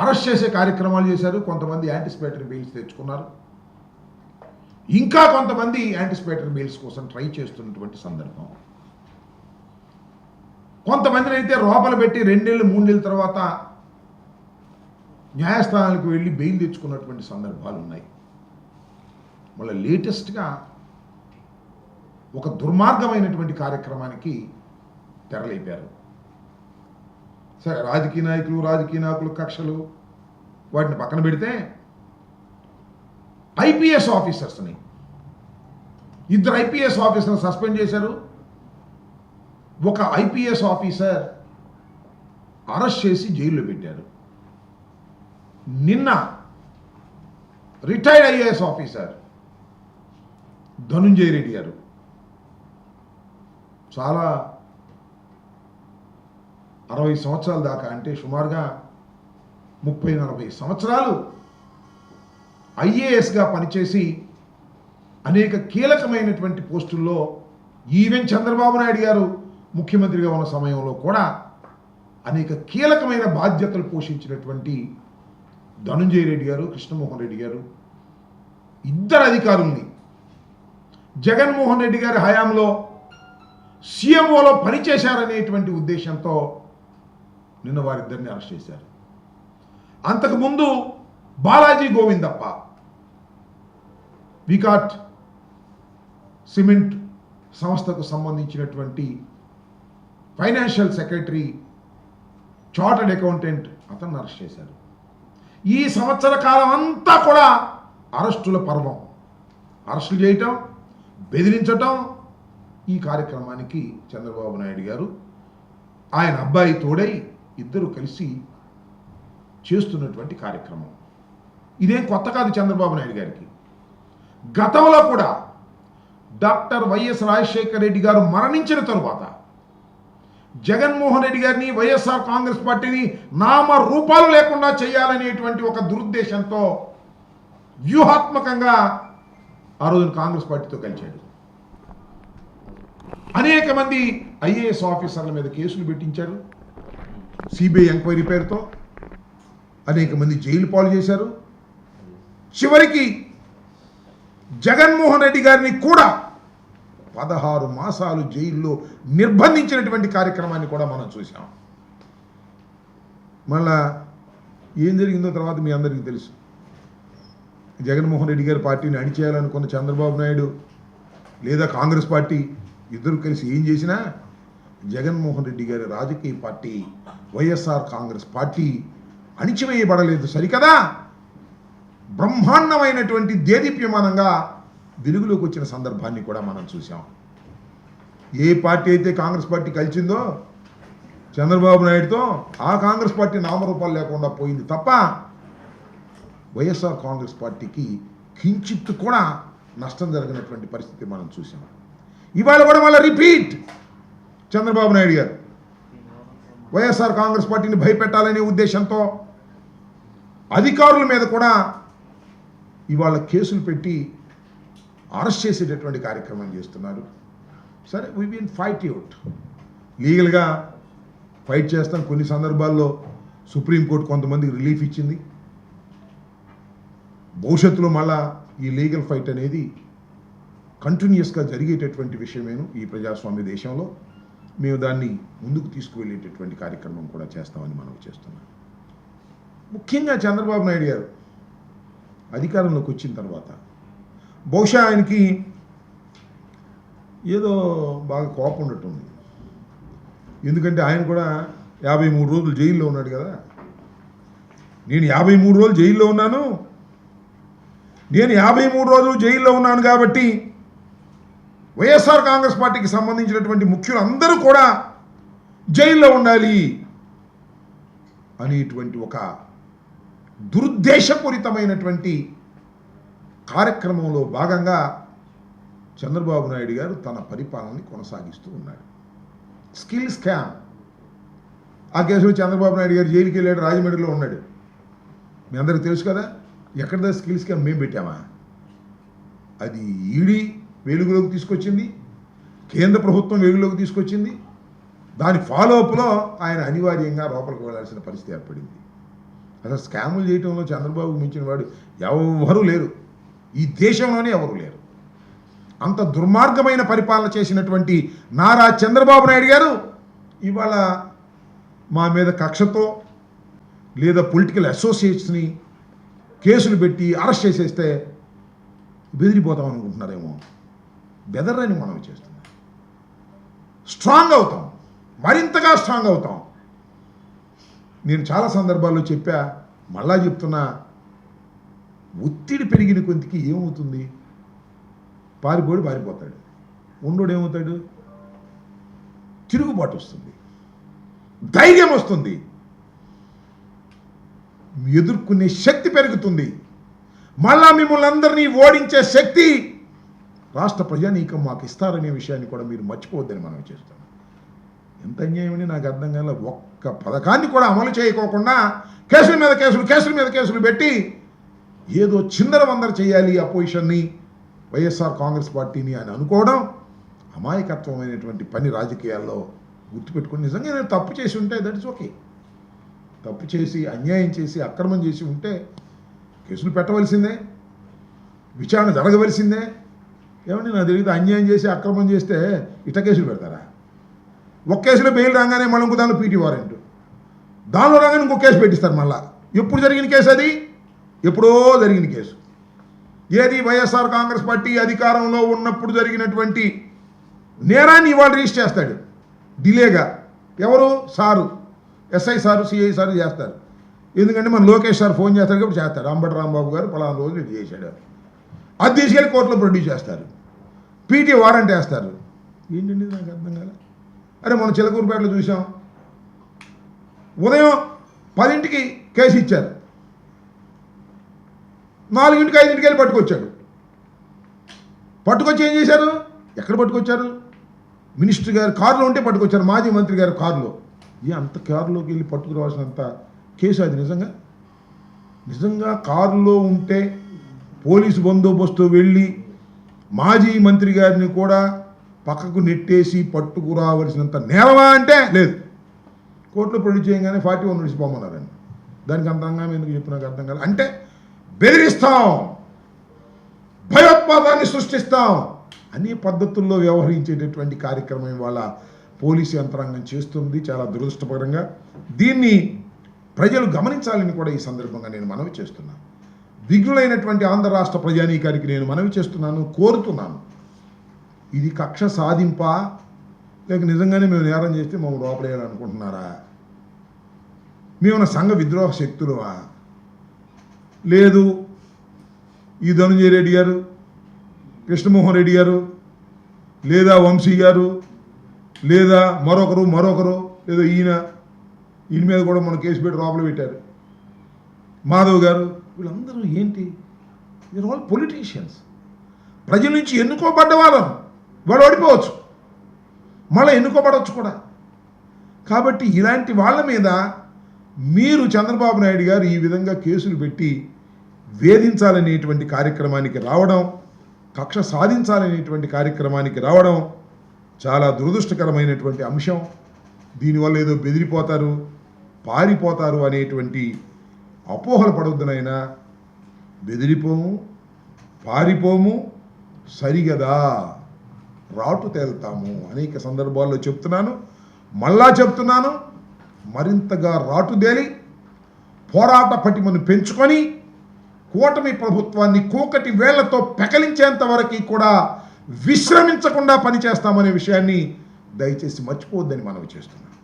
Arrest చేసే కార్యక్రమాలు చేశారు. కొంతమంది యాంటిసిపేటరీ బెయిల్స్ తెచ్చుకున్నారు. ఇంకా కొంతమంది యాంటిసిపేటరీ బెయిల్స్ కోసం ట్రై చేస్తున్నటువంటి సందర్భం. కొంతమందిని అయితే లోపల పెట్టి రెండేళ్ళు మూడేళ్ళ తర్వాత న్యాయస్థానాలకు వెళ్ళి బెయిల్ తెచ్చుకున్నటువంటి సందర్భాలు ఉన్నాయి. మళ్ళీ లేటెస్ట్గా ఒక దుర్మార్గమైనటువంటి కార్యక్రమానికి తెరలేపారు. సరే రాజకీయ నాయకులు రాజకీయ నాయకులు కక్షలు వాటిని పక్కన పెడితే ఐపీఎస్ ఆఫీసర్స్ని. ఇద్దరు ఐపీఎస్ ఆఫీసర్ని సస్పెండ్ చేశారు. ఒక ఐపీఎస్ ఆఫీసర్ అరెస్ట్ చేసి జైల్లో పెట్టారు. నిన్న retired IAS officer Dhanunjaya Reddy గారు. చాలా అరవై సంవత్సరాల దాకా అంటే సుమారుగా ముప్పై నలభై సంవత్సరాలు ఐఏఎస్గా పనిచేసి అనేక కీలకమైనటువంటి పోస్టుల్లో ఈవెన్ చంద్రబాబు నాయుడు గారు ముఖ్యమంత్రిగా ఉన్న సమయంలో కూడా అనేక కీలకమైన బాధ్యతలు పోషించినటువంటి ధనుంజయ రెడ్డి గారు కృష్ణమోహన్ రెడ్డి గారు ఇద్దరు అధికారుల్ని. జగన్మోహన్ రెడ్డి గారి హయాంలో సీఎంఓలో పనిచేశారనేటువంటి ఉద్దేశంతో నిన్న వారిద్దరిని అరెస్ట్ చేశారు. అంతకుముందు బాలాజీ గోవిందప్ప వికాట్ సిమెంట్ సంస్థకు సంబంధించినటువంటి ఫైనాన్షియల్ సెక్రటరీ చార్టర్డ్ అకౌంటెంట్ అతన్ని అరెస్ట్ చేశారు. ఈ సంవత్సర కాలం అంతా కూడా అరెస్టుల పర్వం. అరెస్టులు చేయటం బెదిరించటం ఈ కార్యక్రమానికి చంద్రబాబు నాయుడు గారు ఆయన అబ్బాయి తోడై ఇద్దరు కలిసి చేస్తున్నటువంటి కార్యక్రమం. ఇదేం కొత్త కాదు చంద్రబాబు నాయుడు గారికి. గతంలో కూడా డాక్టర్ వైఎస్ రాజశేఖర రెడ్డి గారు మరణించిన తరువాత జగన్మోహన్ రెడ్డి గారిని వైఎస్ఆర్ కాంగ్రెస్ పార్టీని నామ రూపాలు లేకుండా చేయాలనేటువంటి ఒక దురుద్దేశంతో వ్యూహాత్మకంగా ఆ రోజున కాంగ్రెస్ పార్టీతో కలిశాడు. అనేక మంది ఐఏఎస్ ఆఫీసర్ల మీద కేసులు పెట్టించారు. సిబిఐ ఎంక్వైరీ పేరుతో అనేక మంది జైలు పాలు చేశారు. చివరికి జగన్మోహన్ రెడ్డి గారిని కూడా పదహారు మాసాలు జైల్లో నిర్బంధించినటువంటి కార్యక్రమాన్ని కూడా మనం చూసాం మళ్ళా ఏం జరిగిందో తర్వాత మీ అందరికీ తెలుసు. జగన్మోహన్ రెడ్డి గారి పార్టీని అణిచేయాలనుకున్న చంద్రబాబు నాయుడు లేదా కాంగ్రెస్ పార్టీ ఇద్దరు కలిసి ఏం చేసినా జగన్మోహన్ రెడ్డి గారి రాజకీయ పార్టీ వైఎస్ఆర్ కాంగ్రెస్ పార్టీ అణిచివేయబడలేదు. సరికదా? బ్రహ్మాండమైనటువంటి దేదీప్యమానంగా వెలుగులోకి వచ్చిన సందర్భాన్ని కూడా మనం చూసాం ఏ పార్టీ అయితే కాంగ్రెస్ పార్టీ కలిసిందో చంద్రబాబు నాయుడుతో ఆ కాంగ్రెస్ పార్టీ నామరూపాలు లేకుండా పోయింది తప్ప వైఎస్ఆర్ కాంగ్రెస్ పార్టీకి కించిత్తు కూడా నష్టం జరిగినటువంటి పరిస్థితి మనం చూసాం ఇవాళ కూడా మళ్ళీ రిపీట్! చంద్రబాబు నాయుడు గారు. వైఎస్ఆర్ కాంగ్రెస్ పార్టీని భయపెట్టాలనే ఉద్దేశంతో అధికారుల మీద కూడా ఇవాళ కేసులు పెట్టి అరెస్ట్ చేసేటటువంటి కార్యక్రమం చేస్తున్నారు. సరే వీ బీన్ ఫైట్ అవుట్ లీగల్గా ఫైట్ చేస్తాం. కొన్ని సందర్భాల్లో సుప్రీంకోర్టు కొంతమందికి రిలీఫ్ ఇచ్చింది. భవిష్యత్తులో మళ్ళా ఈ లీగల్ ఫైట్ అనేది కంటిన్యూస్గా జరిగేటటువంటి విషయమేను ఈ ప్రజాస్వామ్య దేశంలో. మేము దాన్ని ముందుకు తీసుకువెళ్ళేటటువంటి కార్యక్రమం కూడా చేస్తామని మనం చేస్తున్నాం. ముఖ్యంగా చంద్రబాబు నాయుడు గారు అధికారంలోకి వచ్చిన తర్వాత బహుశా ఆయనకి ఏదో బాగా కోపం ఉండటం. ఎందుకంటే ఆయన కూడా యాభై మూడు రోజులు జైల్లో ఉన్నాడు కదా. నేను యాభై మూడు రోజులు జైల్లో ఉన్నాను. నేను యాభై మూడు రోజులు జైల్లో ఉన్నాను కాబట్టి వైఎస్ఆర్ కాంగ్రెస్ పార్టీకి సంబంధించినటువంటి ముఖ్యులు అందరూ కూడా జైల్లో ఉండాలి అనేటువంటి ఒక దురుద్దేశపూరితమైనటువంటి కార్యక్రమంలో భాగంగా చంద్రబాబు నాయుడు గారు తన పరిపాలనని కొనసాగిస్తూ ఉన్నాడు. Skill scam. ఆ కేసులో చంద్రబాబు నాయుడు గారు జైలుకి వెళ్ళాడు రాజమండ్రిలో ఉన్నాడు. మీ అందరికి తెలుసు కదా ఎక్కడ స్కిల్ స్కామ్ మేము పెట్టామా? అది ఈడీ వెలుగులోకి తీసుకొచ్చింది. కేంద్ర ప్రభుత్వం వెలుగులోకి తీసుకొచ్చింది. దాని ఫాలోఅప్లో ఆయన అనివార్యంగా లోపలికి వెళ్ళాల్సిన పరిస్థితి ఏర్పడింది. అసలు స్కాములు చేయటంలో చంద్రబాబు మించిన వాడు ఎవరూ లేరు. ఈ దేశంలోనే ఎవరు లేరు. అంత దుర్మార్గమైన పరిపాలన చేసినటువంటి నారా చంద్రబాబు నాయుడు గారు ఇవాళ మా మీద కక్షతో లేదా పొలిటికల్ అసోసియేట్స్ని కేసులు పెట్టి అరెస్ట్ చేసేస్తే బెదిరిపోతాం అనుకుంటున్నారేమో బెదర్రని మనం చేస్తున్నాం స్ట్రాంగ్ అవుతాం. మరింతగా స్ట్రాంగ్ అవుతాం. నేను చాలా సందర్భాల్లో చెప్పా మళ్ళా చెప్తున్నా ఒత్తిడి పెరిగిన కొద్దికి ఏమవుతుంది? పారిపోడు పారిపోతాడు. ఉండోడు ఏమవుతాడు? తిరుగుబాటు వస్తుంది. ధైర్యం వస్తుంది. ఎదుర్కొనే శక్తి పెరుగుతుంది. మళ్ళా మిమ్మల్ని అందరినీ ఓడించే శక్తి రాష్ట్ర ప్రజానీకం మాకు ఇస్తారనే విషయాన్ని కూడా మీరు మర్చిపోవద్దని మనం చేస్తాం ఎంత అన్యాయమని నాకు అర్థం కాలే. ఒక్క పథకాన్ని కూడా అమలు చేయకోకుండా కేసుల మీద కేసులు కేసుల మీద కేసులు పెట్టి ఏదో చిందర వందర చేయాలి అపోజిషన్ని వైఎస్ఆర్ కాంగ్రెస్ పార్టీని అని అనుకోవడం అమాయకత్వమైనటువంటి పని రాజకీయాల్లో గుర్తుపెట్టుకుని నిజంగా నేను తప్పు చేసి ఉంటే దట్ ఇస్ ఓకే తప్పు చేసి అన్యాయం చేసి అక్రమం చేసి ఉంటే కేసులు పెట్టవలసిందే విచారణ జరగవలసిందే ఏమండి నా తిరిగితే అన్యాయం చేసి అక్రమం చేస్తే ఇట్ట కేసులు పెడతారా? ఒక కేసులో బెయిల్ రాగానే మళ్ళీ ఇంకో దానిలో పీటీ వారెంట్. దానిలో రాగానే ఇంకో కేసు పెట్టిస్తారు మళ్ళా. ఎప్పుడు జరిగిన కేసు అది? ఎప్పుడో జరిగిన కేసు. ఏది వైఎస్ఆర్ కాంగ్రెస్ పార్టీ అధికారంలో ఉన్నప్పుడు జరిగినటువంటి నేరాన్ని ఇవాళ రిజిస్టర్ చేస్తాడు. డిలేగా ఎవరు? Sir. SI sir CI sir చేస్తారు. ఎందుకంటే మన లోకేష్ సార్ ఫోన్ చేస్తారు కాబట్టి చేస్తారు అంబటి రాంబాబు గారు పలానా రోజులు ఇది చేశాడు. అది తీసుకెళ్ళి కోర్టులో ప్రొడ్యూస్ చేస్తారు. పీటీ వారెంట్ వేస్తారు. ఏంటండి నాకు అర్థం కాలే? అరే మనం చిలకూరుపేటలో చూసాం. ఉదయం పదింటికి కేసు ఇచ్చారు. నాలుగింటికి ఐదింటికి వెళ్ళి పట్టుకొచ్చాడు. పట్టుకొచ్చి ఏం చేశారు? ఎక్కడ పట్టుకొచ్చారు? మినిస్టర్ గారు కారులో ఉంటే పట్టుకొచ్చారు మాజీ మంత్రి గారు కారులో. ఏ అంత కారులోకి వెళ్ళి పట్టుకురావాల్సినంత కేసు అది నిజంగా? నిజంగా కారులో ఉంటే పోలీసు బందోబస్తు వెళ్ళి మాజీ మంత్రి గారిని కూడా పక్కకు నెట్టేసి పట్టుకురావలసినంత నేలవా అంటే లేదు. కోర్టులో ప్రొడ్యూస్ చేయగానే ఫార్టీ వన్ నోటీస్ దానికి అంతంగా ఎందుకు చెప్పినాక అర్థం కాదు అంటే బెదిరిస్తాం. భయోత్పాదాన్ని సృష్టిస్తాం అన్ని పద్ధతుల్లో వ్యవహరించేటటువంటి కార్యక్రమం ఇవాళ పోలీసు యంత్రాంగం చేస్తుంది చాలా దురదృష్టపరంగా. దీన్ని ప్రజలు గమనించాలని కూడా ఈ సందర్భంగా నేను మనవి చేస్తున్నాను. విఘ్నులైనటువంటి ఆంధ్ర రాష్ట్ర ప్రజానీకానికి నేను మనవి చేస్తున్నాను కోరుతున్నాను. ఇది కక్ష సాధింపా? లేక నిజంగానే మేము నేరం చేస్తే మమ్మల్ని లోపలేయాలనుకుంటున్నారా? మేమన్న సంఘ విద్రోహ శక్తులవా? లేదు. ఈ ధనుంజయ రెడ్డి గారు కృష్ణమోహన్ రెడ్డి గారు లేదా వంశీ గారు లేదా మరొకరు మరొకరు లేదా ఈయన ఈయన మీద కూడా మన కేసు పెట్టి లోపల పెట్టారు. మాధవ్ గారు వీళ్ళందరూ ఏంటి? వీఆర్ ఆల్ పొలిటీషియన్స్ ప్రజల నుంచి ఎన్నుకోబడ్డ వాళ్ళం. వాళ్ళు ఓడిపోవచ్చు. మళ్ళీ ఎన్నుకోబడవచ్చు కూడా. కాబట్టి ఇలాంటి వాళ్ళ మీద మీరు చంద్రబాబు నాయుడు గారు ఈ విధంగా కేసులు పెట్టి వేధించాలనేటువంటి కార్యక్రమానికి రావడం కక్ష సాధించాలనేటువంటి కార్యక్రమానికి రావడం చాలా దురదృష్టకరమైనటువంటి అంశం. దీనివల్ల ఏదో బెదిరిపోతారు పారిపోతారు అనేటువంటి అపోహలు పడవద్దునైనా బెదిరిపోము పారిపోము సరిగదా. రాటు తేల్తాము అనేక సందర్భాల్లో చెప్తున్నాను. మళ్ళా చెప్తున్నాను మరింతగా రాటుదేలి పోరాట పటిమను పెంచుకొని కూటమి ప్రభుత్వాన్ని కూకటి వేళ్ళతో పెకలించేంత వరకు కూడా విశ్రమించకుండా పనిచేస్తామనే విషయాన్ని దయచేసి మర్చిపోవద్దని మనవి చేస్తున్నాను.